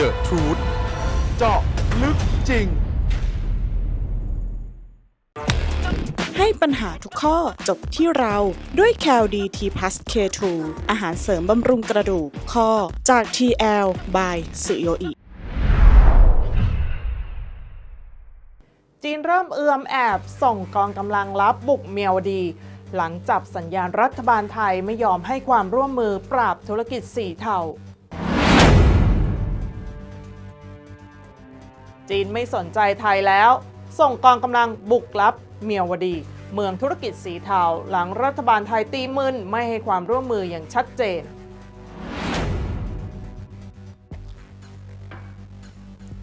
The Truth เจาะลึกจริง ให้ปัญหาทุกข้อจบที่เราด้วย c a l d t p l u s K2 อาหารเสริมบำรุงกระดูกข้อจาก TL by สุโยอิจีนเริ่มเอื้อมแอบส่งกองกำลังลับบุกเมียวดี หลังจับสัญญาณรัฐบาลไทยไม่ยอมให้ความร่วมมือปราบธุรกิจสีเทา จีนไม่สนใจไทยแล้ว ส่งกองกำลังบุกลับเมียวดี เมืองธุรกิจสีเทาหลังรัฐบาลไทยตีมึนไม่ให้ความร่วมมืออย่างชัดเจน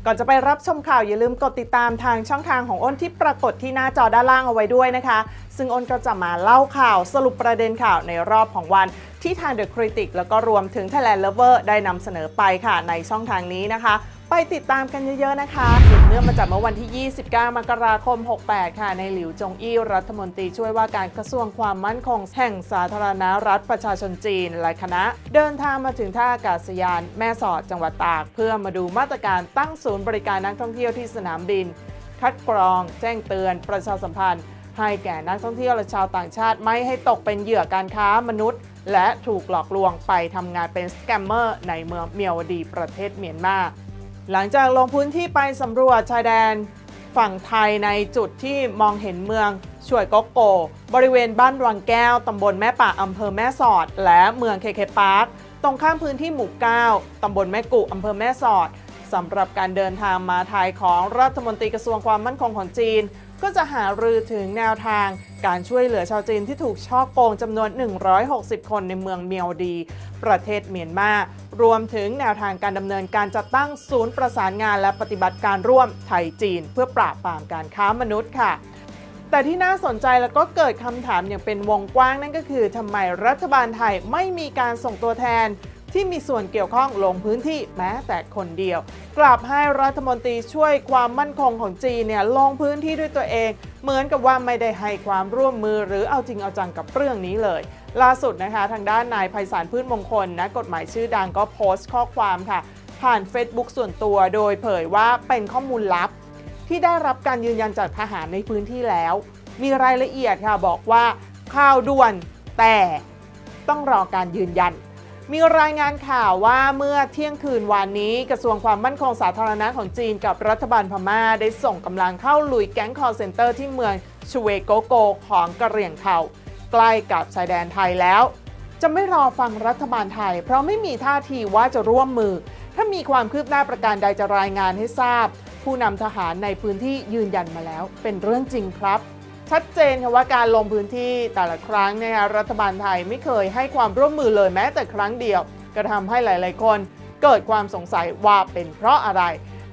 ก่อนจะไปรับชมข่าวอย่าลืมกดติดตามทางช่องทางของอ้นที่ปรากฏที่หน้าจอด้านล่างเอาไว้ด้วยนะคะ ซึ่งอ้นก็จะมาเล่าข่าวสรุปประเด็นข่าวในรอบของวันที่ทาง The Critic แล้วก็รวมถึง Thailand Lover ได้นำเสนอไปค่ะในช่องทางนี้นะคะ ไปติดตามกันเยอะๆนะคะสืบเนื่องมาจากเมื่อวันที่ 29 มกราคม 68 ค่ะ ในหลิวจงอี้รัฐมนตรีช่วยว่าการกระทรวงความมั่นคงแห่งสาธารณรัฐประชาชนจีน และคณะ เดินทางมาถึงท่าอากาศยานแม่สอดจังหวัดตาก เพื่อมาดูมาตรการตั้งศูนย์บริการนักท่องเที่ยวที่สนามบิน คัดกรอง แจ้งเตือน ประชาสัมพันธ์ ให้แก่นักท่องเที่ยวและชาวต่างชาติไม่ให้ตกเป็นเหยื่อการค้ามนุษย์ และถูกหลอกลวงไปทำงานเป็นสแกมเมอร์ในเมืองเมียวดีประเทศเมียนมา หลังจากลงพื้นที่ไปสำรวจชายแดนฝั่งไทยในจุดที่มองเห็นเมืองช่วยโกโก บริเวณบ้านวังแก้ว ตำบลแม่ป่าอำเภอแม่สอด และเมืองเคเคปาร์คตรงข้ามพื้นที่หมู่ 9 ตำบลแม่กุอำเภอแม่สอดสำหรับการเดินทางมาไทยของรัฐมนตรีกระทรวงความมั่นคงของจีน ก็จะหารือถึงแนวทางการช่วยเหลือชาวจีนที่ถูกช่อโกงจำนวน 160 คนในเมืองเมียวดี ประเทศเมียนมา รวมถึงแนวทางการดำเนินการจัดตั้งศูนย์ประสานงานและปฏิบัติการร่วมไทยจีน เพื่อปราบปรามการค้ามนุษย์ค่ะ แต่ที่น่าสนใจแล้วก็เกิดคำถามอย่างเป็นวงกว้างนั่นก็คือทำไมรัฐบาลไทยไม่มีการส่งตัวแทน ที่มีส่วนเกี่ยวข้องลงพื้นที่แม้แต่คนเดียว กลับให้รัฐมนตรีช่วยความมั่นคงของจีนเนี่ยลงพื้นที่ด้วยตัวเอง เหมือนกับว่าไม่ได้ให้ความร่วมมือหรือเอาจริงเอาจังกับเรื่องนี้เลย ล่าสุดนะคะ ทางด้านนายไพศาลพืชมงคลนะกฎหมายชื่อดังก็โพสต์ข้อความค่ะ ผ่าน Facebook ส่วนตัวโดยเผยว่าเป็นข้อมูลลับ ที่ได้รับการยืนยันจากทหารในพื้นที่แล้ว มีรายละเอียดค่ะบอกว่าข่าวด่วนแต่ต้องรอการยืนยัน มีรายงานข่าวว่าเมื่อเที่ยงคืนวานนี้กระทรวงความมั่นคงสาธารณะของจีนกับรัฐบาลพม่า ได้ส่งกำลังเข้าลุยแก๊งคอร์เซนเตอร์ที่เมืองชเวโกโกของกะเหรี่ยงเทาใกล้กับชายแดนไทยแล้ว จะไม่รอฟังรัฐบาลไทย เพราะไม่มีท่าทีว่าจะร่วมมือ ถ้ามีความคืบหน้าประการใดจะรายงานให้ทราบ ผู้นำทหารในพื้นที่ยืนยันมาแล้ว เป็นเรื่องจริงครับ ชัดเจนค่ะว่าการลงพื้นที่แต่ละครั้งเนี่ยรัฐบาลไทยไม่เคยให้ความร่วมมือเลยแม้แต่ครั้งเดียวก็ทำให้หลาย ๆ คนเกิดความสงสัยว่าเป็นเพราะอะไร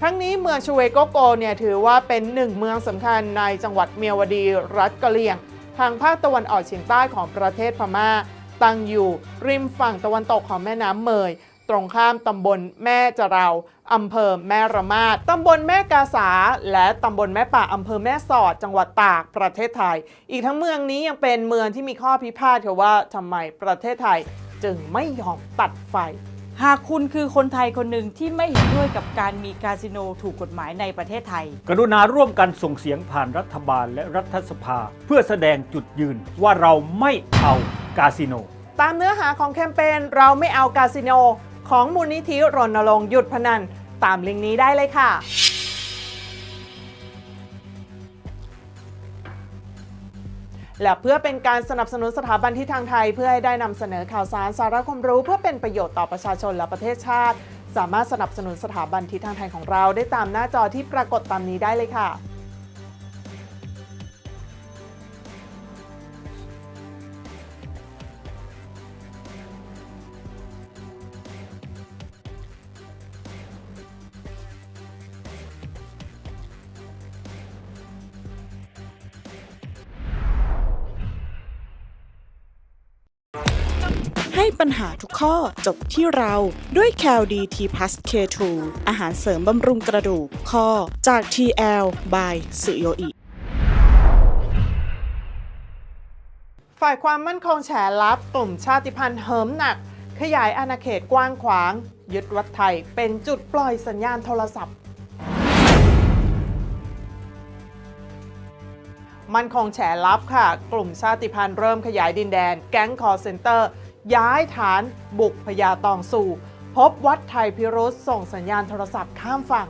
ทั้งนี้เมืองชเวโกโกเนี่ยถือว่าเป็นหนึ่งเมืองสำคัญในจังหวัดเมียวดีรัฐกะเหรี่ยง ทางภาคตะวันออกเฉียงใต้ของประเทศพม่า ตั้งอยู่ริมฝั่งตะวันตกของแม่น้ำเมย ตรงข้ามตำบลแม่จะเราอำเภอแม่ระมาดตำบลแม่กาสา และตำบลแม่ป่าอำเภอแม่สอด จังหวัดตากประเทศไทย อีกทั้งเมืองนี้ยังเป็นเมืองที่มีข้อพิพาทค่ะว่าทำไมประเทศไทยจึงไม่ยอมตัดไฟ หากคุณคือคนไทยคนหนึ่งที่ไม่เห็นด้วยกับการมีคาสิโนถูกกฎหมายในประเทศไทย กรุณาร่วมกันส่งเสียงผ่านรัฐบาลและรัฐสภา เพื่อแสดงจุดยืนว่าเราไม่เอากาสิโน ตามเนื้อหาของแคมเปญเราไม่เอาคาสิโน ของมูลนิธิรณรงค์หยุดพนัน ตามลิงก์นี้ได้เลยค่ะและเพื่อเป็นการสนับสนุนสถาบันที่ทางไทย เพื่อให้ได้นำเสนอข่าวสารสาระความรู้ เพื่อเป็นประโยชน์ต่อประชาชนและประเทศชาติ สามารถสนับสนุนสถาบันที่ทางไทยของเราได้ตามหน้าจอที่ปรากฏตามนี้ได้เลยค่ะ ให้ปัญหาทุกข้อจบที่เราด้วย c a l d t p l u s K2 อาหารเสริมบำรุงกระดูกข้อจาก TL by สุโยอิฝ่ายความมั่นคงแฉลับกลุ่มชาติพันธุ์เหิมหนัก ขยายอาณาเขตกว้างขวาง ยึดวัดไทยเป็นจุดปล่อยสัญญาณโทรศัพท์ มันคงแฉลับค่ะ กลุ่มชาติพันธุ์เริ่มขยายดินแดน แก๊งคอร์เซนเตอร์ ย้ายฐานบุกพญาตองสู่ พบวัดไทยพิรุษส่งสัญญาณโทรศัพท์ข้ามฝั่ง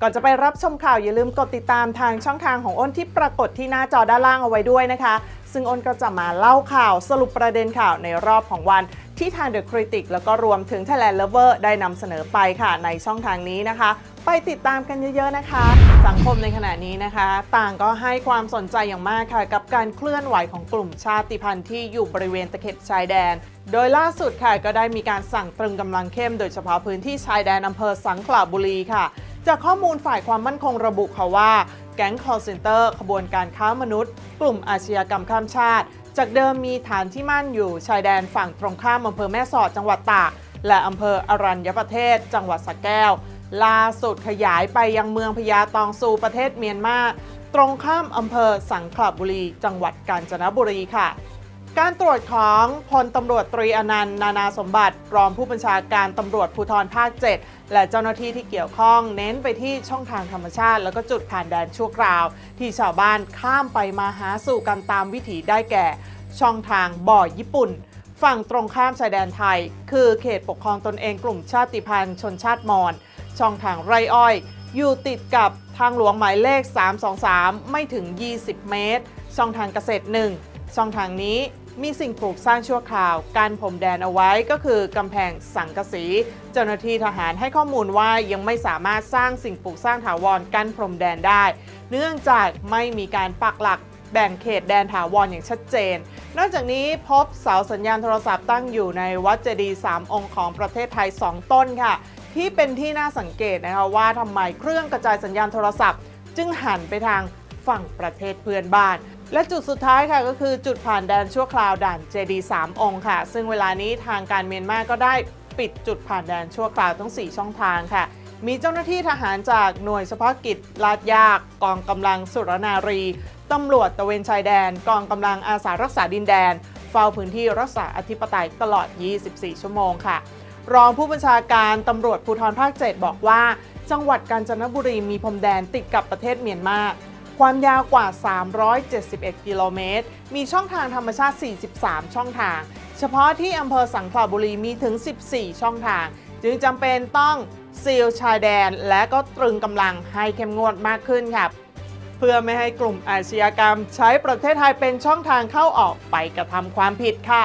ก่อนจะไปรับชมข่าวอย่าลืมกดติดตามทางช่องทางของอ้นที่ปรากฏที่หน้าจอด้านล่างเอาไว้ด้วยนะคะ ซึ่งอ้นก็จะมาเล่าข่าวสรุปประเด็นข่าวในรอบของวันที่ทาง The Critic แล้วก็รวมถึง Thailand Lover ได้นำเสนอไปค่ะในช่องทางนี้นะคะ ไปติดตามกันเยอะๆนะคะ สังคมในขณะนี้นะคะ ต่างก็ให้ความสนใจอย่างมากค่ะ กับการเคลื่อนไหวของกลุ่มชาติพันธุ์ที่อยู่บริเวณตะเข็บชายแดน โดยล่าสุดค่ะก็ได้มีการสั่งตรึงกำลังเข้มโดยเฉพาะพื้นที่ชายแดนอำเภอสังขละบุรีค่ะ จากข้อมูลฝ่ายความมั่นคงระบุค่ะว่าแก๊ง call center ขบวนการค้ามนุษย์ กลุ่มอาชญากรรมข้ามชาติ จากเดิมมีฐานที่มั่นอยู่ชายแดนฝั่งตรงข้ามอำเภอแม่สอดจังหวัดตากและอำเภออรัญญประเทศ จังหวัดสระแก้ว ล่าสุดขยายไปยังเมืองพญาตองซูประเทศเมียนมาตรงข้ามอำเภอสังขละบุรี จังหวัดกาญจนบุรีค่ะ การตรวจของพลตำรวจตรีอนันต์นานาสมบัติรองผู้บัญชาการตำรวจภูธรภาค 7 และเจ้าหน้าที่ที่เกี่ยวข้องเน้นไปที่ช่องทางธรรมชาติ แล้วก็จุดผ่านแดนชั่วคราว ที่ชาวบ้านข้ามไปมาหาสู่กันตามวิถีได้แก่ ช่องทางบ่อญี่ปุ่นฝั่งตรงข้ามชายแดนไทย คือเขตปกครองตนเองกลุ่มชาติพันธุ์ชนชาติมอญ ช่องทางไรอ้อย อยู่ติดกับทางหลวงหมายเลข 323 ไม่ถึง 20 เมตร ช่องทางเกษตร1ช่องทางนี้มีสิ่งปลูกสร้างชั่วคราว การผมแดนเอาไว้ก็คือกำแพงสังกะสี เจ้าหน้าที่ทหารให้ข้อมูลว่ายังไม่สามารถสร้างสิ่งปลูกสร้างถาวรกั้นพรมแดนได้ เนื่องจากไม่มีการปักหลักแบ่งเขตแดนถาวรอย่างชัดเจน นอกจากนี้พบเสาสัญญาณโทรศัพท์ตั้งอยู่ในวัดเจดีย์สามองค์ของประเทศไทย 2 ต้นค่ะ ที่เป็นที่น่าสังเกตนะคะว่าทำไมเครื่องกระจายสัญญาณโทรศัพท์ จึงหันไปทางฝั่งประเทศเพื่อนบ้าน และจุดสุดท้ายค่ะก็คือจุดผ่านแดนชั่วคราวด่านเจดีสามองค์ค่ะ ซึ่งเวลานี้ทางการเมียนมาก็ได้ปิดจุดผ่านแดนชั่วคราวทั้ง 4 ช่องทางค่ะ มีเจ้าหน้าที่ทหารจากหน่วยเฉพาะกิจลาดยากกองกำลังสุรนารีตำรวจตะเวนชายแดน กองกำลังอาสารักษาดินแดน เฝ้าพื้นที่รักษาอธิปไตยตลอด 24 ชั่วโมงค่ะ รองผู้บัญชาการตำรวจภูธรภาค 7 บอกว่า จังหวัดกาญจนบุรีมีพรมแดนติดกับประเทศเมียนมา ความยาวกว่า 371 กิโลเมตร มีช่องทางธรรมชาติ 43 ช่องทาง เฉพาะที่อำเภอสังขละบุรีมีถึง 14 ช่องทาง จึงจำเป็นต้องซีลชายแดน และก็ตรึงกำลังให้เข้มงวดมากขึ้นค่ะเพื่อไม่ให้กลุ่มอาชญากรรมใช้ประเทศไทยเป็นช่องทางเข้าออกไปกระทำความผิดค่ะ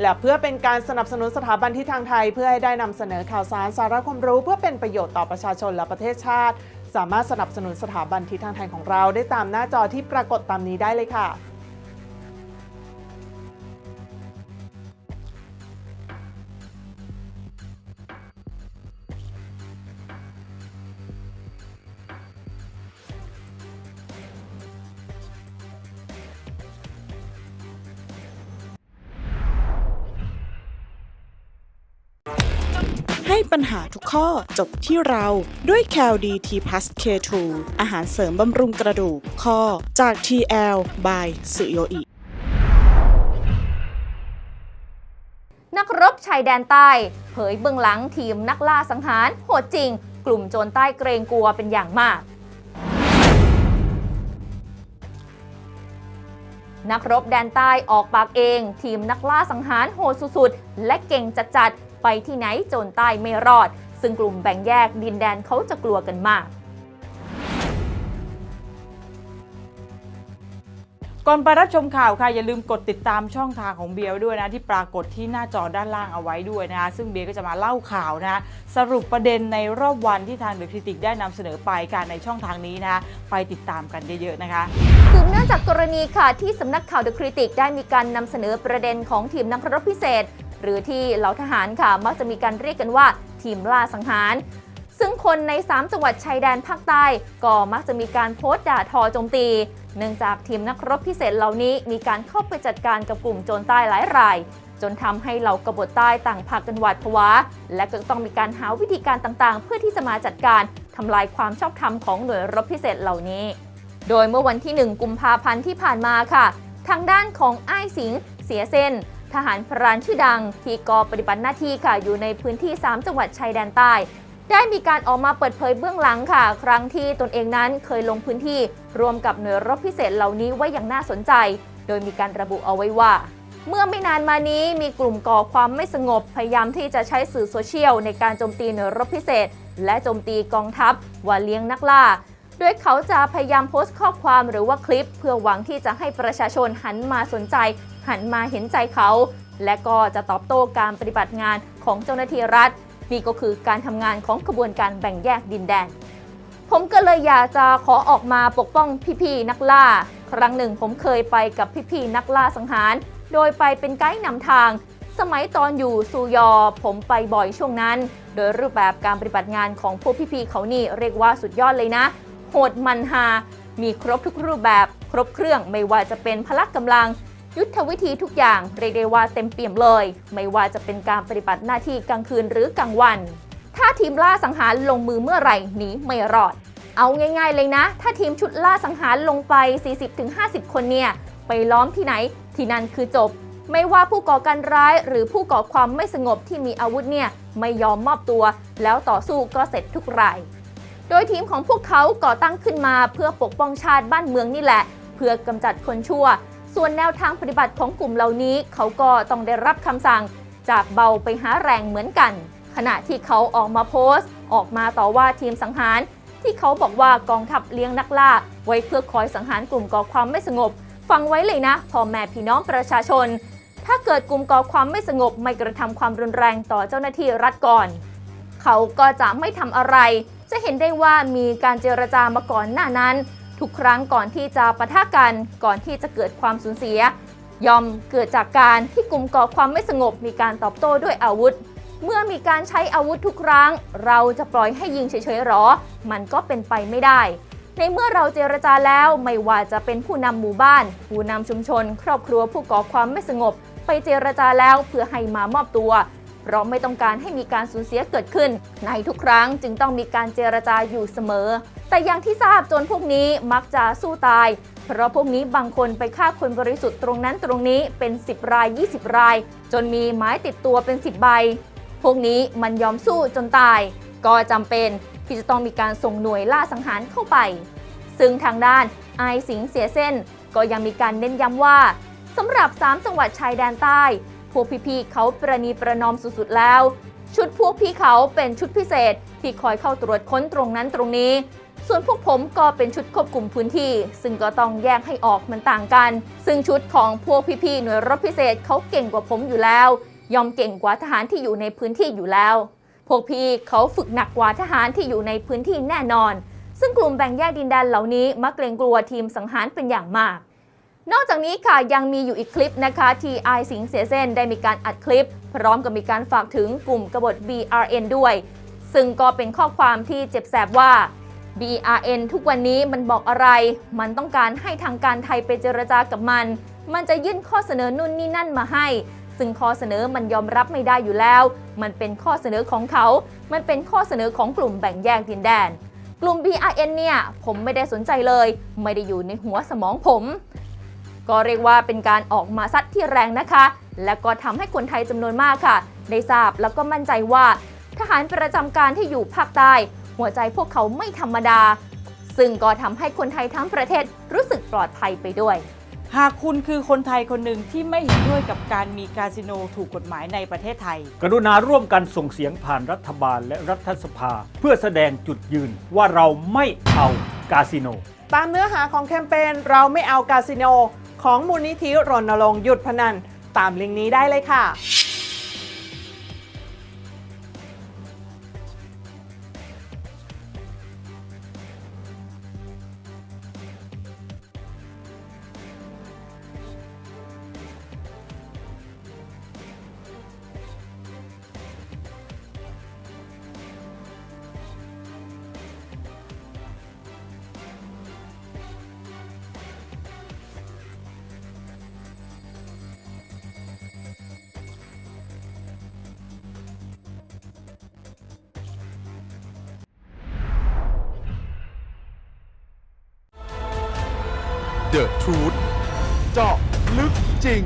และเพื่อเป็นการสนับสนุนสถาบันที่ทางไทย เพื่อให้ได้นำเสนอข่าวสารสาระความรู้ เพื่อเป็นประโยชน์ต่อประชาชนและประเทศชาติ สามารถสนับสนุนสถาบันที่ทางไทยของเราได้ตามหน้าจอที่ปรากฏตามนี้ได้เลยค่ะ ให้ปัญหาทุกข้อจบที่เราด้วย c a l d t p l u s K2 อาหารเสริมบำรุงกระดูกข้อจาก TL by สุโยอินักรบชายแดนใต้ เผยเบื้องหลังทีมนักล่าสังหาร โหดจริง กลุ่มโจรใต้เกรงกลัวเป็นอย่างมากนักรบแดนใต้ออกปากเอง ทีมนักล่าสังหารโหดสุดๆ และเก่งจัดๆ ไปที่ไหนโจรใต้ไม่รอด ซึ่งกลุ่มแบ่งแยกดินแดนเขาจะกลัวกันมากก่อนไปรับชมข่าวค่ะอย่าลืมกดติดตามช่องทางของเบียร์ด้วยนะ ที่ปรากฏที่หน้าจอด้านล่างเอาไว้ด้วยนะคะซึ่งเบียร์ก็จะมาเล่าข่าวนะ สรุปประเด็นในรอบวันที่ทางเดอะคริติกได้นำเสนอไปการในช่องทางนี้นะคะไปติดตามกันเยอะๆนะคะสืบเนื่องจากกรณีค่ะที่สำนักข่าว The Critic ได้มีการนำเสนอประเด็นของทีมนักรบพิเศษ หรือที่เหล่าทหารค่ะ มักจะมีการเรียกกันว่าทีมล่าสังหาร ซึ่งคนใน 3 จังหวัดชายแดนภาคใต้ก็มักจะมีการโพสต์ด่าทอโจมตี เนื่องจากทีมนักรบพิเศษเหล่านี้มีการเข้าไปจัดการกับกลุ่มโจรใต้หลายรายจนทำให้เหล่ากบฏใต้ต่างพากันหวาดผวา และก็ต้องมีการหาวิธีการต่างๆ เพื่อที่จะมาจัดการทำลายความชอบธรรมของหน่วยรบพิเศษเหล่านี้ โดยเมื่อวันที่ 1 กุมภาพันธ์ที่ผ่านมาค่ะ ทางด้านของไอ้สิงเสียเส้น ทหารพรานชื่อดัง ที่กอปฏิบัติหน้าที่ค่ะอยู่ในพื้นที่ 3 จังหวัดชายแดนใต้ ได้มีการออกมาเปิดเผยเบื้องหลังค่ะ ครั้งที่ตนเองนั้นเคยลงพื้นที่รวมกับหน่วยรบพิเศษเหล่านี้ไว้อย่างน่าสนใจ โดยมีการระบุเอาไว้ว่าเมื่อไม่นานมานี้มีกลุ่มก่อความไม่สงบ พยายามที่จะใช้สื่อโซเชียลในการโจมตีหน่วยรบพิเศษ และโจมตีกองทัพว่าเลี้ยงนักล่า โดยเขาจะพยายามโพสต์ข้อความหรือว่าคลิป เพื่อหวังที่จะให้ประชาชนหันมาสนใจ หันมาเห็นใจเขา และก็จะตอบโต้การปฏิบัติงานของเจ้าหน้าที่รัฐ นี่ก็คือการทำงานของกระบวนการแบ่งแยกดินแดน ผมก็เลยอยากจะขอออกมาปกป้องพี่ๆนักล่า ครั้งหนึ่งผมเคยไปกับพี่ๆนักล่าสังหาร โดยไปเป็นไกด์นำทางสมัยตอนอยู่ซูยอ ผมไปบ่อยช่วงนั้น โดยรูปแบบการปฏิบัติงานของพวกพี่ๆเขานี่เรียกว่าสุดยอดเลยนะ โหดมันฮามีครบทุกรูปแบบ ครบเครื่องไม่ว่าจะเป็นพละกำลัง ยุทธวิธีทุกอย่างเรียกได้ว่าเต็มเปี่ยมเลย ไม่ว่าจะเป็นการปฏิบัติหน้าที่กลางคืนหรือกลางวัน ถ้าทีมล่าสังหารลงมือเมื่อไหร่หนีไม่รอด เอาง่าย ๆ เลยนะ ถ้าทีมชุดล่าสังหารลงไป 40-50 คนเนี่ยไปล้อมที่ไหนที่นั่นคือจบ ไม่ว่าผู้ก่อการร้ายหรือผู้ก่อความไม่สงบที่มีอาวุธเนี่ยไม่ยอมมอบตัว แล้วต่อสู้ก็เสร็จทุกราย โดยทีมของพวกเขาก่อตั้งขึ้นมาเพื่อปกป้องชาติบ้านเมืองนี่แหละ เพื่อกำจัดคนชั่ว ส่วนแนวทางปฏิบัติของกลุ่มเหล่านี้ เขาก็ต้องได้รับคำสั่งจากเบาไปหาแรงเหมือนกัน ขณะที่เขาออกมาโพสต์ ออกมาต่อว่าทีมสังหาร ที่เขาบอกว่ากองทัพเลี้ยงนักล่า ไว้เพื่อคอยสังหารกลุ่มก่อความไม่สงบ ฟังไว้เลยนะพ่อแม่พี่น้องประชาชน ถ้าเกิดกลุ่มก่อความไม่สงบไม่กระทำความรุนแรงต่อเจ้าหน้าที่รัฐก่อน เขาก็จะไม่ทำอะไร จะเห็นได้ว่ามีการเจรจามาก่อนหน้านั้น ทุกครั้งก่อนที่จะปะทะกันก่อนที่จะเกิดความสูญเสีย ยอมเกิดจากการที่กลุ่มก่อความไม่สงบมีการตอบโต้ด้วยอาวุธ เมื่อมีการใช้อาวุธทุกครั้ง เราจะปล่อยให้ยิงเฉยๆหรอ มันก็เป็นไปไม่ได้ ในเมื่อเราเจรจาแล้วไม่ว่าจะเป็นผู้นำหมู่บ้าน ผู้นำชุมชน ครอบครัวผู้ก่อความไม่สงบ ไปเจรจาแล้วเพื่อให้มามอบตัวเพราะไม่ต้องการให้มีการสูญเสียเกิดขึ้น ในทุกครั้งจึงต้องมีการเจรจาอยู่เสมอ แต่อย่างที่ทราบโจนพวกนี้มักจะสู้ตาย เพราะพวกนี้บางคนไปฆ่าคนบริสุทธิ์ตรงนั้นตรงนี้เป็น 10 ราย 20 ราย จนมีไม้ติดตัวเป็น 10 ใบ พวกนี้มันยอมสู้จนตาย ก็จำเป็นที่จะต้องมีการส่งหน่วยล่าสังหารเข้าไป ซึ่งทางด้านไอสิงเสียเส้น ก็ยังมีการเน้นย้ำว่าสำหรับ 3 จังหวัดชายแดนใต้ พวกพี่ๆเขาประนีประนอมสุดๆแล้ว ชุดพวกพี่เขาเป็นชุดพิเศษที่คอยเข้าตรวจค้นตรงนั้นตรงนี้ ส่วนพวกผมก็เป็นชุดควบคุมพื้นที่ ซึ่งก็ต้องแยกให้ออกมันต่างกัน ซึ่งชุดของพวกพี่ๆหน่วยรบพิเศษเขาเก่งกว่าผมอยู่แล้ว ยอมเก่งกว่าทหารที่อยู่ในพื้นที่อยู่แล้ว พวกพี่เขาฝึกหนักกว่าทหารที่อยู่ในพื้นที่แน่นอน ซึ่งกลุ่มแบ่งแยกดินแดนเหล่านี้มักเกรงกลัวทีมสังหารเป็นอย่างมาก นอกจากนี้ค่ะยังมีอยู่อีกคลิปนะคะที่ไอสิงเสียเส้นได้มีการอัดคลิป พร้อมกับมีการฝากถึงกลุ่มกบฏ BRN ด้วย ซึ่งก็เป็นข้อความที่เจ็บแสบว่า BRN ทุกวันนี้มันบอกอะไร มันต้องการให้ทางการไทยไปเจรจากับมัน มันจะยื่นข้อเสนอนู่นนี่นั่นมาให้ ซึ่งข้อเสนอมันยอมรับไม่ได้อยู่แล้ว มันเป็นข้อเสนอของเขา มันเป็นข้อเสนอของกลุ่มแบ่งแยกดินแดน กลุ่ม BRN เนี่ย ผมไม่ได้สนใจเลย ไม่ได้อยู่ในหัวสมองผม ก็เรียกว่าเป็นการออกมาซัดที่แรงนะคะ และก็ทำให้คนไทยจำนวนมากค่ะ ได้ทราบแล้วก็มั่นใจว่า ทหารประจำการที่อยู่ภาคใต้ หัวใจพวกเขาไม่ธรรมดา ซึ่งก็ทำให้คนไทยทั้งประเทศรู้สึกปลอดภัยไปด้วย หากคุณคือคนไทยคนหนึ่งที่ไม่เห็นด้วยกับการมีคาสิโนถูกกฎหมายในประเทศไทย กรุณาร่วมกันส่งเสียงผ่านรัฐบาลและรัฐสภา เพื่อแสดงจุดยืนว่าเราไม่เอากาสิโน ตามเนื้อหาของแคมเปญเราไม่เอากาสิโน ของมูลนิธิรณรงค์หยุดพนัน ตามลิงก์นี้ได้เลยค่ะ The Truth เจาะลึกจริง